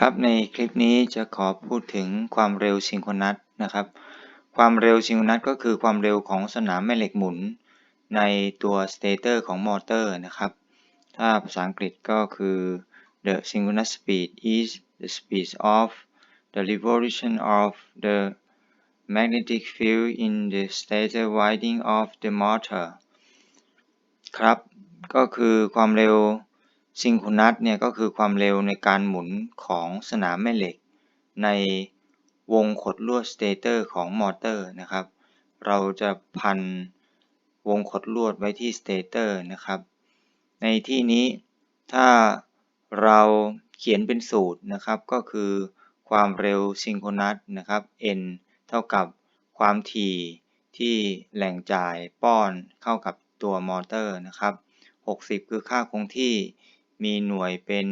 ครับในคลิปนี้จะขอพูดถึงความเร็วซิงโครนัสนะครับ ความเร็วซิงโครนัสก็คือความเร็วของสนามแม่เหล็กหมุน ในตัวสเตเตอร์ของมอเตอร์นะครับ ถ้าภาษาอังกฤษก็คือ the synchronous speed is the speed of the revolution of the magnetic field in the stator winding of the motor ครับ ก็คือความเร็ว ซิงครนัสเนี่ยก็คือความเร็วในการหมุนของสนามแม่เหล็ก ในวงขดลวดสเตเตอร์ของมอเตอร์นะครับ เราจะพันวงขดลวดไว้ที่สเตเตอร์นะครับ ในที่นี้ถ้าเราเขียนเป็นสูตรนะครับก็คือความเร็วซิงโครนัสนะครับ n เท่ากับความถี่ที่แหล่งจ่ายป้อนเข้ากับตัวมอเตอร์นะครับ 60 คือค่าคงที่ มีหน่วยเป็น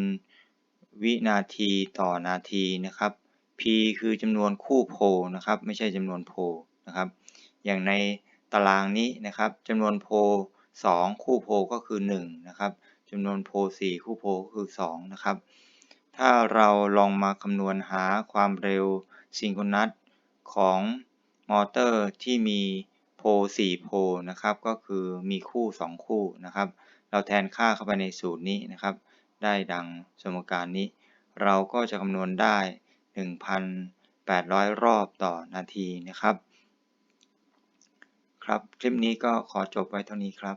วินาทีต่อนาทีนะครับ p คือจำนวนคู่โพลนะครับ ไม่ใช่จำนวนโพลนะครับ อย่างในตารางนี้นะครับจำนวนโพล2คู่โพลก็คือ1นะครับจำนวนโพล4คู่โพลก็คือ2นะครับถ้าเราลองมาคำนวณหาความเร็วซิงโครนัสของมอเตอร์ที่มี โพ4โพนะครับก็คือมีคู่ 2 คู่นะครับ เราแทนค่าเข้าไปในสูตรนี้นะครับ ได้ดังสมการนี้ เราก็จะคำนวณได้ 1,800 รอบต่อนาทีนะครับ ครับ คลิปนี้ก็ขอจบไว้เท่านี้ครับ